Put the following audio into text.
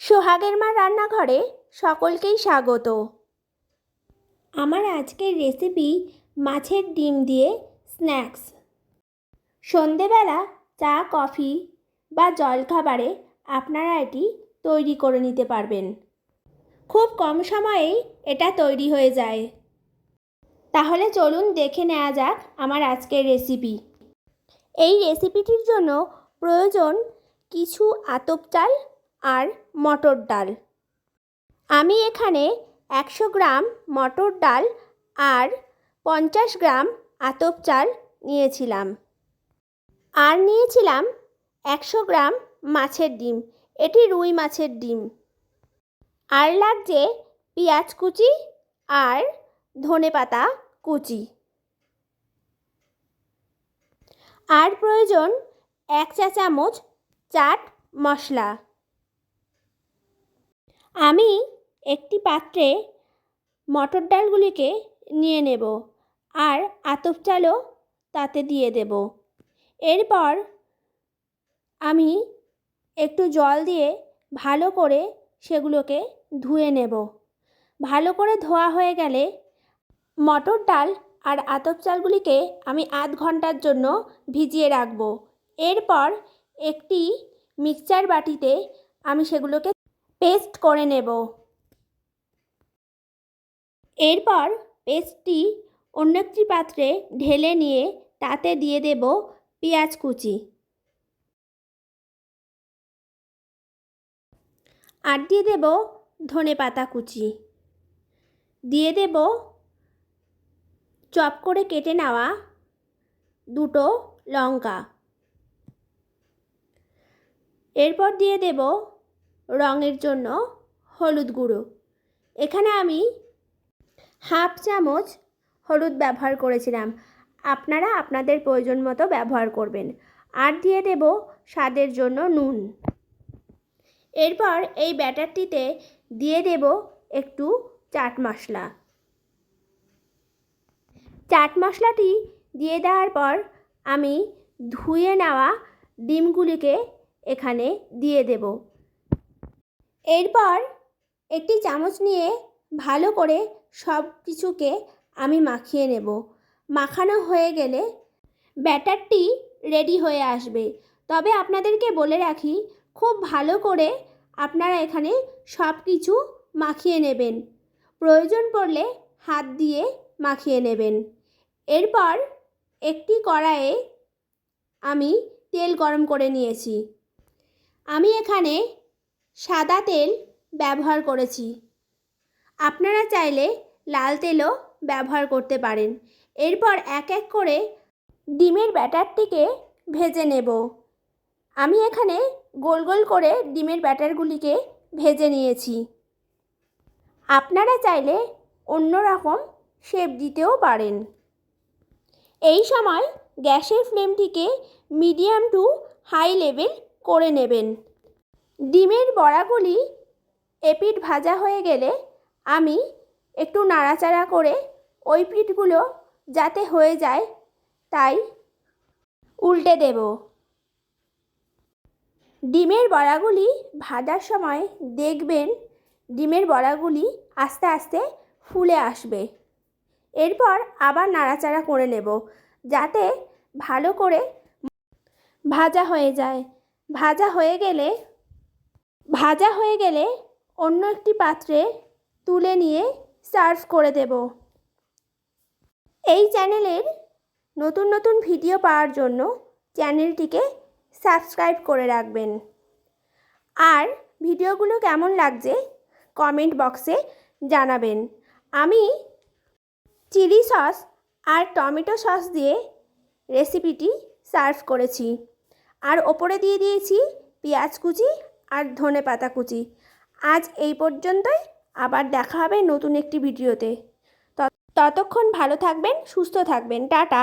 সোহাগের মা রান্নাঘরে সকলকেই স্বাগত। আমার আজকের রেসিপি মাছের ডিম দিয়ে স্ন্যাক্স সন্ধেবেলা চা, কফি বা জলখাবারে আপনারা এটি তৈরি করে নিতে পারবেন। খুব কম সময়েই এটা তৈরি হয়ে যায়। তাহলে চলুন দেখে নেওয়া যাক আমার আজকের রেসিপি এই রেসিপিটির জন্য প্রয়োজন কিছু আতপ চাল আর মটর ডাল। আমি এখানে একশো গ্রাম মটর ডাল আর পঞ্চাশ গ্রাম আতপ চাল নিয়েছিলাম। আর নিয়েছিলাম একশো গ্রাম মাছের ডিম। এটি রুই মাছের ডিম। আর লাগছে পেঁয়াজ কুচি আর ধনেপাতা কুচি। আর প্রয়োজন এক চা চামচ চাট মশলা। আমি একটি পাত্রে মটর ডালগুলিকে নিয়ে নেব আর আতপ চালও তাতে দিয়ে দেব। এরপর আমি একটু জল দিয়ে ভালো করে সেগুলোকে ধুয়ে নেব। ভালো করে ধোয়া হয়ে গেলে মটর ডাল আর আতপ চালগুলিকে আমি আধ ঘণ্টার জন্য ভিজিয়ে রাখব। এরপর একটি মিক্সচার বাটিতে আমি সেগুলোকে পেস্ট করে নেব। এরপর পেস্টটি অন্য একটি পাত্রে ঢেলে নিয়ে তাতে দিয়ে দেব পেঁয়াজ কুচি। আর দিয়ে দেব ধনে পাতা কুচি। দিয়ে দেব চপ করে কেটে নেওয়া দুটো লঙ্কা। এরপর দিয়ে দেব রঙের জন্য হলুদ গুঁড়ো। এখানে আমি হাফ চামচ হলুদ ব্যবহার করেছিলাম। আপনারা আপনাদের প্রয়োজন মতো ব্যবহার করবেন। আর দিয়ে দেব স্বাদের জন্য নুন। এরপর এই ব্যাটারটিতে দিয়ে দেব একটু চাট মশলা। চাট মশলাটি দিয়ে দেওয়ার পর আমি ধুয়ে নেওয়া ডিমগুলিকে এখানে দিয়ে দেব। এরপর একটি চামচ নিয়ে ভালো করে সব কিছুকে আমি মাখিয়ে নেব। মাখানো হয়ে গেলে ব্যাটারটি রেডি হয়ে আসবে। তবে আপনাদেরকে বলে রাখি, খুব ভালো করে আপনারা এখানে সব কিছু মাখিয়ে নেবেন। প্রয়োজন পড়লে হাত দিয়ে মাখিয়ে নেবেন। এরপর একটি কড়াইয়ে আমি তেল গরম করে নিয়েছি। আমি এখানে সাদা তেল ব্যবহার করেছি। আপনারা চাইলে লাল তেলও ব্যবহার করতে পারেন। এরপর এক এক করে ডিমের ব্যাটারটিকে ভেজে নেব। আমি এখানে গোল গোল করে ডিমের ব্যাটারগুলিকে ভেজে নিয়েছি। আপনারা চাইলে অন্য রকম শেপ দিতেও পারেন। এই সময় গ্যাসের ফ্লেমটিকে মিডিয়াম টু হাই লেভেল করে নেবেন। ডিমের বড়াগুলি এপিট ভাজা হয়ে গেলে আমি একটু নাড়াচাড়া করে ওই পিঠগুলো যাতে হয়ে যায় তাই উল্টে দেব। ডিমের বড়াগুলি ভাজার সময় দেখবেন ডিমের বড়াগুলি আস্তে আস্তে ফুলে আসবে। এরপর আবার নাড়াচাড়া করে নেব যাতে ভালো করে ভাজা হয়ে যায়। ভাজা হয়ে গেলে ভাজা হয়ে গেলে অন্য একটি পাত্রে তুলে নিয়ে সার্ভ করে দেব। এই চ্যানেলের নতুন নতুন ভিডিও পাওয়ার জন্য চ্যানেলটিকে সাবস্ক্রাইব করে রাখবেন। আর ভিডিওগুলো কেমন লাগছে কমেন্ট বক্সে জানাবেন। আমি চিলি সস আর টমেটো সস দিয়ে রেসিপিটি সার্ভ করেছি। আর ওপরে দিয়ে দিয়েছি পেঁয়াজ কুচি আর ধনে পাতা কুচি। আজ এই পর্যন্তই। আবার দেখা হবে নতুন একটি ভিডিওতে। ততক্ষণ ভালো থাকবেন, সুস্থ থাকবেন। টাটা।